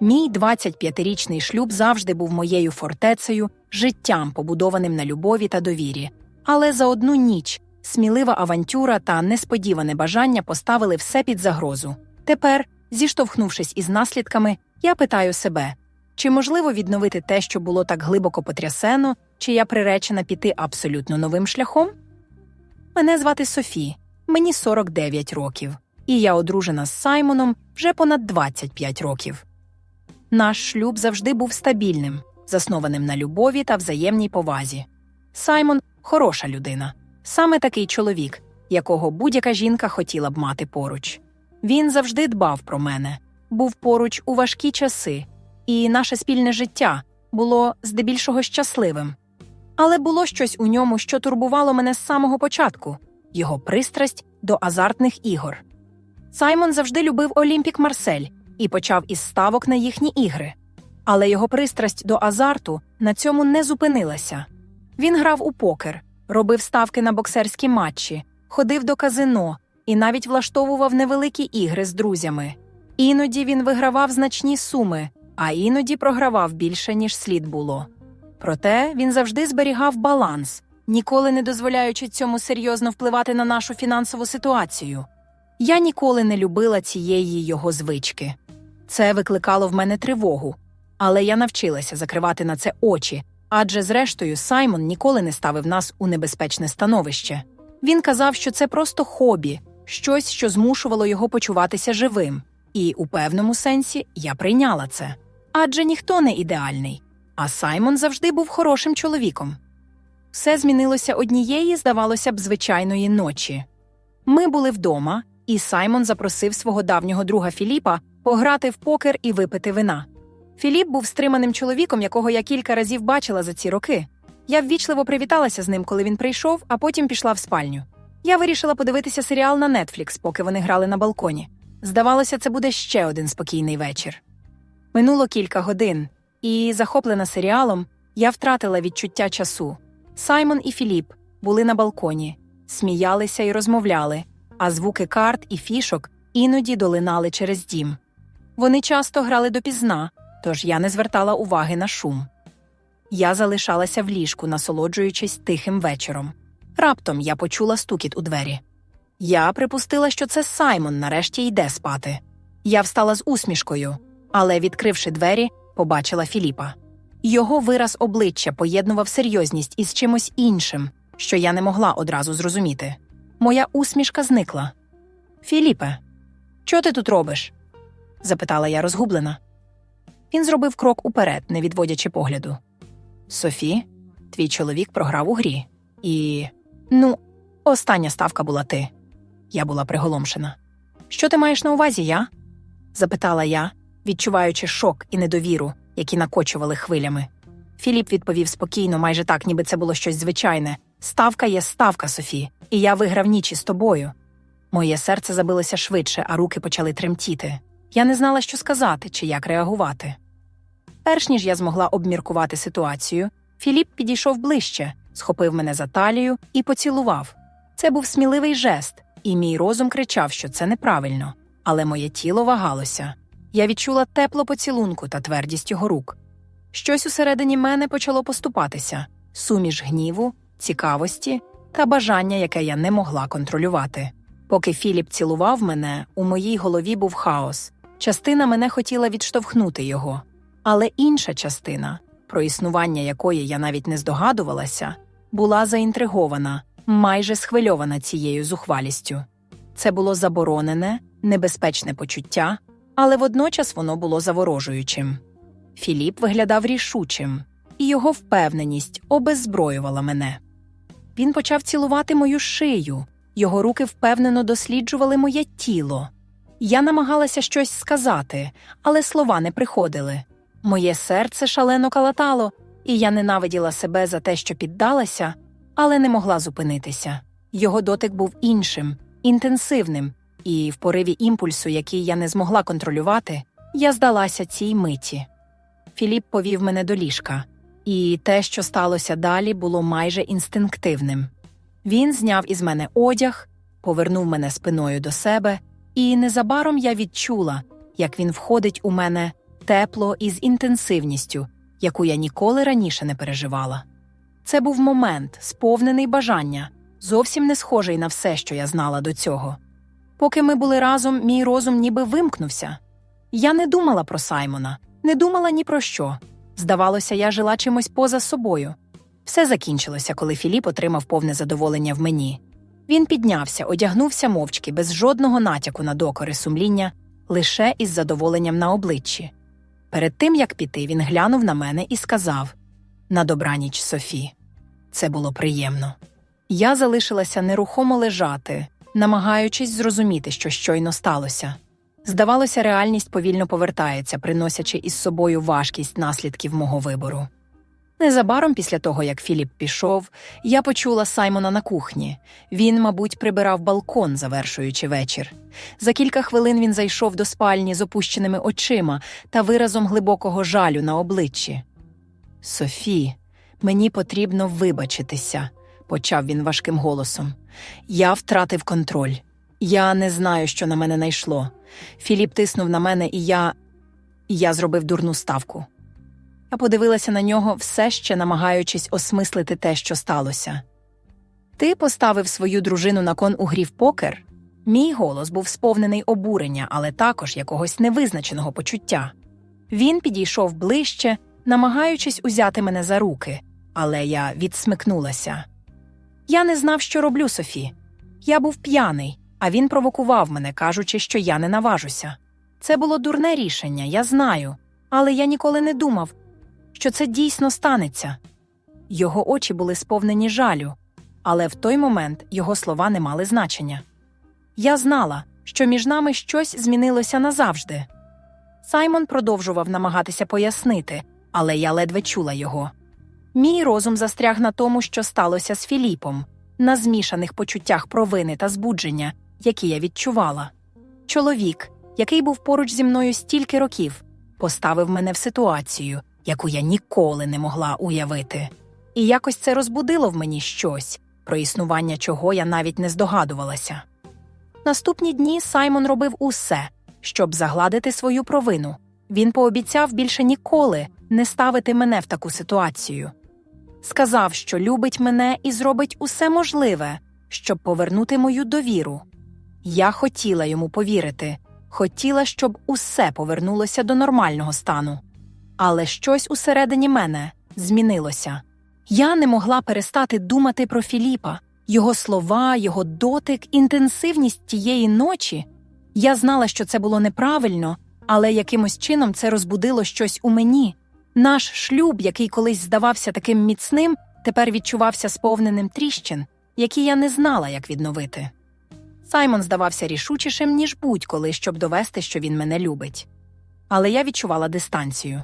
Мій 25-річний шлюб завжди був моєю фортецею, життям, побудованим на любові та довірі. Але за одну ніч смілива авантюра та несподіване бажання поставили все під загрозу. Тепер, зіштовхнувшись із наслідками, я питаю себе: чи можливо відновити те, що було так глибоко потрясено, чи я приречена піти абсолютно новим шляхом? Мене звати Софі, мені 49 років, і я одружена з Саймоном вже понад 25 років. Наш шлюб завжди був стабільним, заснованим на любові та взаємній повазі. Саймон хороша людина, саме такий чоловік, якого будь-яка жінка хотіла б мати поруч. Він завжди дбав про мене, був поруч у важкі часи, і наше спільне життя було здебільшого щасливим. Але було щось у ньому, що турбувало мене з самого початку його пристрасть до азартних ігор. Саймон завжди любив Олімпік Марсель і почав із ставок на їхні ігри. Але його пристрасть до азарту на цьому не зупинилася. Він грав у покер, робив ставки на боксерські матчі, ходив до казино і навіть влаштовував невеликі ігри з друзями. Іноді він вигравав значні суми, а іноді програвав більше, ніж слід було. Проте він завжди зберігав баланс, ніколи не дозволяючи цьому серйозно впливати на нашу фінансову ситуацію. Я ніколи не любила цієї його звички. Це викликало в мене тривогу, але я навчилася закривати на це очі, адже, зрештою, Саймон ніколи не ставив нас у небезпечне становище. Він казав, що це просто хобі, щось, що змушувало його почуватися живим. І у певному сенсі я прийняла це. Адже ніхто не ідеальний, а Саймон завжди був хорошим чоловіком. Все змінилося однієї, здавалося б, звичайної ночі. Ми були вдома, і Саймон запросив свого давнього друга Філіпа пограти в покер і випити вина. Філіп був стриманим чоловіком, якого я кілька разів бачила за ці роки. Я ввічливо привіталася з ним, коли він прийшов, а потім пішла в спальню. Я вирішила подивитися серіал на Netflix, поки вони грали на балконі. Здавалося, це буде ще один спокійний вечір. Минуло кілька годин, і, захоплена серіалом, я втратила відчуття часу. Саймон і Філіп були на балконі, сміялися і розмовляли, а звуки карт і фішок іноді долинали через дім. Вони часто грали допізна, тож я не звертала уваги на шум. Я залишалася в ліжку, насолоджуючись тихим вечором. Раптом я почула стукіт у двері. Я припустила, що це Саймон нарешті йде спати. Я встала з усмішкою, але, відкривши двері, побачила Філіпа. Його вираз обличчя поєднував серйозність із чимось іншим, що я не могла одразу зрозуміти. Моя усмішка зникла. Філіпе, що ти тут робиш? Запитала я розгублена. Він зробив крок уперед, не відводячи погляду. Софі, твій чоловік програв у грі. І. Ну, остання ставка була ти. Я була приголомшена. Що ти маєш на увазі, я? запитала я, відчуваючи шок і недовіру, які накочували хвилями. Філіп відповів спокійно, майже так, ніби це було щось звичайне. Ставка є ставка, Софі, і я виграв ніч із тобою. Моє серце забилося швидше, а руки почали тремтіти. Я не знала, що сказати чи як реагувати. Перш ніж я змогла обміркувати ситуацію, Філіп підійшов ближче, схопив мене за талію і поцілував. Це був сміливий жест, і мій розум кричав, що це неправильно, але моє тіло вагалося. Я відчула тепло поцілунку та твердість його рук. Щось усередині мене почало поступатися суміш гніву, цікавості та бажання, яке я не могла контролювати. Поки Філіп цілував мене, у моїй голові був хаос. Частина мене хотіла відштовхнути його, але інша частина, про існування якої я навіть не здогадувалася, була заінтригована, майже схвильована цією зухвалістю. Це було заборонене, небезпечне почуття, але водночас воно було заворожуючим. Філіп виглядав рішучим, і його впевненість обеззброювала мене. Він почав цілувати мою шию, його руки впевнено досліджували моє тіло. Я намагалася щось сказати, але слова не приходили. Моє серце шалено калатало, і я ненавиділа себе за те, що піддалася, але не могла зупинитися. Його дотик був іншим, інтенсивним, і в пориві імпульсу, який я не змогла контролювати, я здалася цій миті. Філіп повів мене до ліжка, і те, що сталося далі, було майже інстинктивним. Він зняв із мене одяг, повернув мене спиною до себе, і незабаром я відчула, як він входить у мене тепло і з інтенсивністю, яку я ніколи раніше не переживала. Це був момент, сповнений бажання, зовсім не схожий на все, що я знала до цього. Поки ми були разом, мій розум ніби вимкнувся. Я не думала про Саймона, не думала ні про що. Здавалося, я жила чимось поза собою. Все закінчилося, коли Філіп отримав повне задоволення в мені. Він піднявся, одягнувся мовчки, без жодного натяку на докори сумління, лише із задоволенням на обличчі. Перед тим як піти, він глянув на мене і сказав На добраніч, Софі. Це було приємно. Я залишилася нерухомо лежати, намагаючись зрозуміти, що щойно сталося. Здавалося, реальність повільно повертається, приносячи із собою важкість наслідків мого вибору. Незабаром після того, як Філіп пішов, я почула Саймона на кухні. Він, мабуть, прибирав балкон, завершуючи вечір. За кілька хвилин він зайшов до спальні з опущеними очима та виразом глибокого жалю на обличчі. Софі, мені потрібно вибачитися, почав він важким голосом. Я втратив контроль. Я не знаю, що на мене найшло. Філіп тиснув на мене, і я. я зробив дурну ставку. Я подивилася на нього, все ще намагаючись осмислити те, що сталося. Ти поставив свою дружину на кон у грі в покер? Мій голос був сповнений обурення, але також якогось невизначеного почуття. Він підійшов ближче, намагаючись узяти мене за руки, але я відсмикнулася. Я не знав, що роблю, Софі. Я був п'яний, а він провокував мене, кажучи, що я не наважуся. Це було дурне рішення, я знаю, але я ніколи не думав, що це дійсно станеться. Його очі були сповнені жалю, але в той момент його слова не мали значення. Я знала, що між нами щось змінилося назавжди. Саймон продовжував намагатися пояснити, але я ледве чула його. Мій розум застряг на тому, що сталося з Філіпом, на змішаних почуттях провини та збудження, які я відчувала. Чоловік, який був поруч зі мною стільки років, поставив мене в ситуацію, яку я ніколи не могла уявити. І якось це розбудило в мені щось, про існування чого я навіть не здогадувалася. Наступні дні Саймон робив усе, щоб загладити свою провину. Він пообіцяв більше ніколи не ставити мене в таку ситуацію. Сказав, що любить мене і зробить усе можливе, щоб повернути мою довіру. Я хотіла йому повірити, хотіла, щоб усе повернулося до нормального стану. Але щось усередині мене змінилося. Я не могла перестати думати про Філіпа, його слова, його дотик, інтенсивність тієї ночі. Я знала, що це було неправильно, але якимось чином це розбудило щось у мені. Наш шлюб, який колись здавався таким міцним, тепер відчувався сповненим тріщин, які я не знала, як відновити. Саймон здавався рішучішим, ніж будь-коли, щоб довести, що він мене любить. Але я відчувала дистанцію.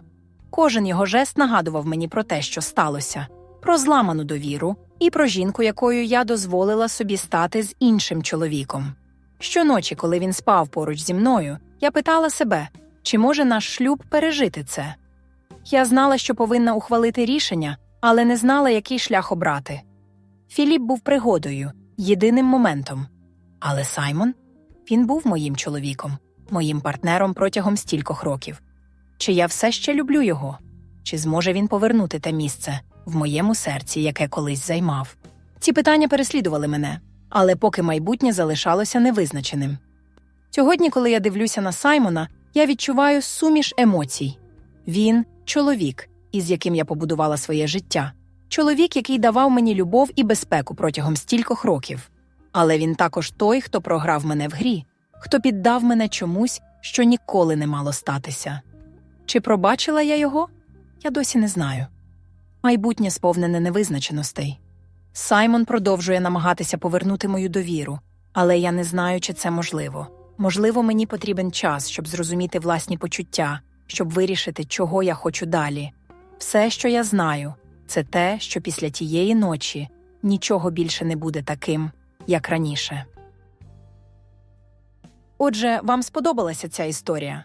Кожен його жест нагадував мені про те, що сталося, про зламану довіру і про жінку, якою я дозволила собі стати з іншим чоловіком. Щоночі, коли він спав поруч зі мною, я питала себе, чи може наш шлюб пережити це. Я знала, що повинна ухвалити рішення, але не знала, який шлях обрати. Філіп був пригодою, єдиним моментом. Але Саймон він був моїм чоловіком, моїм партнером протягом стількох років. Чи я все ще люблю його? Чи зможе він повернути те місце в моєму серці, яке колись займав? Ці питання переслідували мене, але поки майбутнє залишалося невизначеним. Сьогодні, коли я дивлюся на Саймона, я відчуваю суміш емоцій. Він чоловік, із яким я побудувала своє життя, чоловік, який давав мені любов і безпеку протягом стількох років. Але він також той, хто програв мене в грі, хто піддав мене чомусь, що ніколи не мало статися. Чи пробачила я його? Я досі не знаю. Майбутнє сповнене невизначеностей. Саймон продовжує намагатися повернути мою довіру, але я не знаю, чи це можливо. Можливо, мені потрібен час, щоб зрозуміти власні почуття, щоб вирішити, чого я хочу далі. Все, що я знаю, це те, що після тієї ночі нічого більше не буде таким, як раніше. Отже, вам сподобалася ця історія.